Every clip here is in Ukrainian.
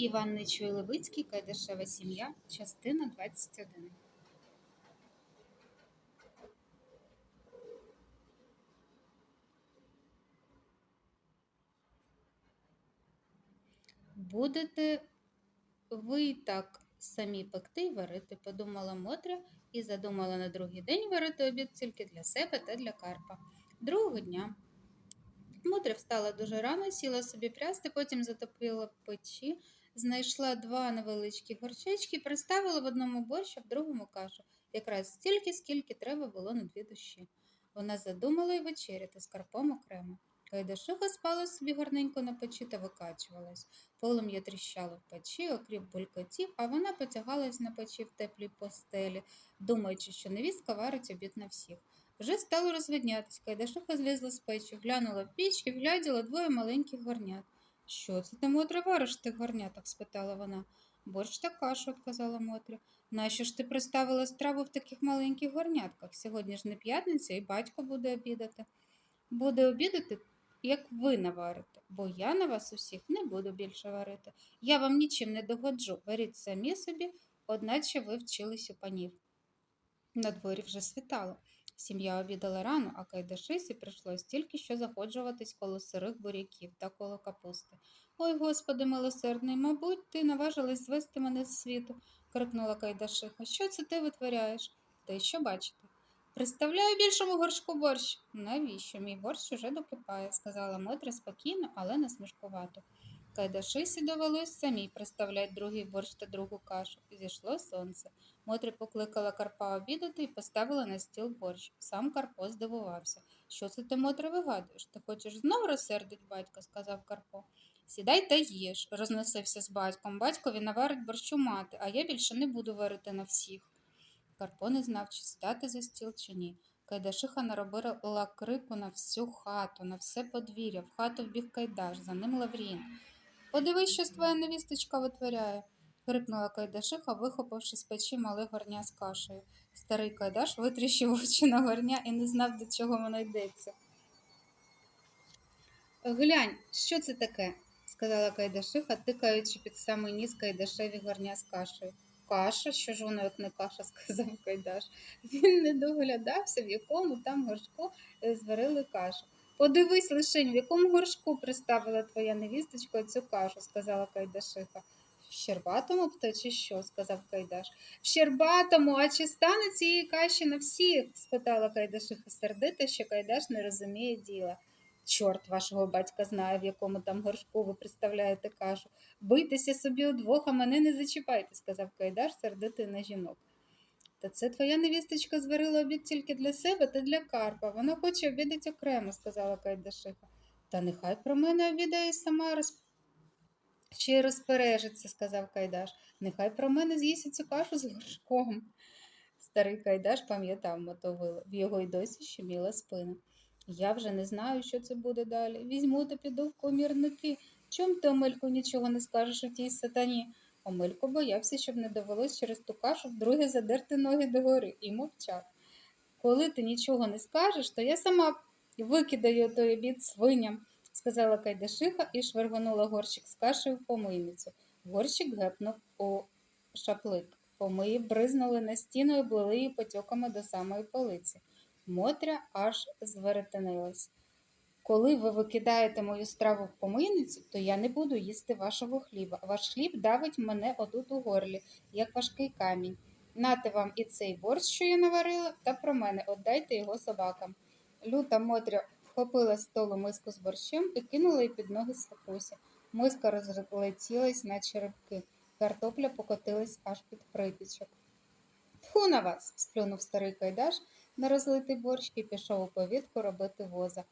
Іван Нечуй Левицький, Кайдашева сім'я, частина 21. Будете ви так самі пекти й варити, подумала Мотря і задумала на другий день варити обід тільки для себе та для Карпа. Другого дня Мотря встала дуже рано, сіла собі прясти, потім затопила печі, знайшла два невеличкі горчички, приставила в одному борщ, а в другому кашу, якраз стільки, скільки треба було на дві душі. Вона задумала й вечеряти з Карпом окремо. Кайдашуха спала собі гарненько на печі та викачувалась. Полум'я тріщало в печі, окріп булькотів, а вона потягалась на печі в теплій постелі, думаючи, що невістка варить обід на всіх. Вже стало розвиднятись, Кайдашуха злізла з печі, глянула в піч і вгляділа двоє маленьких горнят. Що це ти, Мотря, вариш тих горнятах? спитала вона. Борщ та кашу, відказала Мотря. Нащо ж ти приставила страву в таких маленьких горнятках? Сьогодні ж не п'ятниця, і батько буде обідати. Буде обідати, як ви наварите, бо я на вас усіх не буду більше варити. Я вам нічим не догоджу. Варіть самі собі, одначе ви вчились у панів. На дворі вже світало. Сім'я обідала рано, а Кайдашисі прийшлось тільки що заходжуватись коло сирих буряків та коло капусти. Ой, господи, милосердний, мабуть, ти наважилась звести мене з світу, крикнула Кайдашиха. Що це ти витворяєш? Те, що бачите. Приставляю більшому горшку борщ. Навіщо? Мій борщ уже докипає, сказала Мотря спокійно, але насмішкувато. Кайдашисі довелось самій приставлять другий борщ та другу кашу. Зійшло сонце. Мотря покликала Карпа обідати і поставила на стіл борщ. Сам Карпо здивувався. Що це ти, Мотря, вигадуєш? Ти хочеш знов розсердить батька, сказав Карпо. Сідай та їж, розносився з батьком. Батькові наварить борщу мати, а я більше не буду варити на всіх. Карпо не знав, чи сідати за стіл, чи ні. Кайдашиха наробила крику на всю хату, на все подвір'я, в хату вбіг Кайдаш, за ним Лаврін. Подивись, що твоя невісточка витворяє, крикнула Кайдашиха, вихопивши з печі мале горня з кашею. Старий Кайдаш витріщив очі на горня і не знав, до чого воно йдеться. Глянь, що це таке? сказала Кайдашиха, тикаючи під самий ніс Кайдашеві горня з кашею. Каша, що ж воно, як не каша, сказав Кайдаш. Він не доглядався, в якому там горшку е, зварили кашу. Подивись лишень, в якому горшку приставила твоя невісточка цю кашу, сказала Кайдашиха. В Щербатому б чи що? сказав Кайдаш. В Щербатому, а чи стане цієї каші на всіх? спитала Кайдашиха сердито, що Кайдаш не розуміє діла. Чорт вашого батька знає, в якому там горшку ви представляєте кашу. Бийтеся собі удвох, а мене не зачіпайте, сказав Кайдаш, сердитий на жінок. Та це твоя невісточка зварила обід тільки для себе та для Карпа. Вона хоче обідати окремо, сказала Кайдашиха. Та нехай про мене обідає сама роз... ще й розпережиться, сказав Кайдаш. Нехай про мене з'їсть цю кашу з горшком. Старий Кайдаш пам'ятав мотовило, в його й досі щеміла спина. Я вже не знаю, що це буде далі. Візьму та піду в комірники. Чом ти, Омелько, нічого не скажеш у тій сатані? Омелько боявся, щоб не довелось через ту кашу вдруге задерти ноги догори і мовчав. Коли ти нічого не скажеш, то я сама викидаю той обід свиням, сказала Кайдашиха і швергонула горщик з кашею в помийницю. Горщик гепнув у шаплик. Помиї бризнули на стіну і облили її потьоками до самої полиці. Мотря аж зверетенилась. Коли ви викидаєте мою страву в помийницю, то я не буду їсти вашого хліба. Ваш хліб давить мене отут у горлі, як важкий камінь. Нате вам і цей борщ, що я наварила, та про мене отдайте його собакам. Люта Мотря вхопила з столу миску з борщем і кинула її під ноги свекрусі. Миска розлетілась на черепки. Картопля покотилась аж під припічок. Тху на вас, сплюнув старий Кайдаш на розлитий борщ і пішов у повітку робити воза.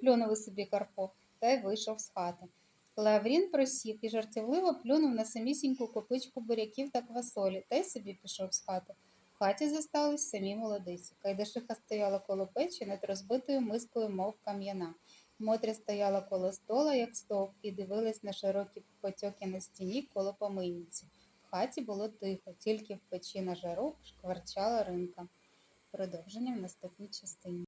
Плюнув собі Карпо та й вийшов з хати. Лаврін просів і жартівливо плюнув на самісіньку копичку буряків та квасолі та й собі пішов з хати. В хаті зостались самі молодиці. Кайдашиха стояла коло печі над розбитою мискою, мов кам'яна. Мотря стояла коло стола, як стовп, і дивилась на широкі потьоки на стіні коло помийниці. В хаті було тихо, тільки в печі на жару шкварчала ринка. Продовження в наступній частині.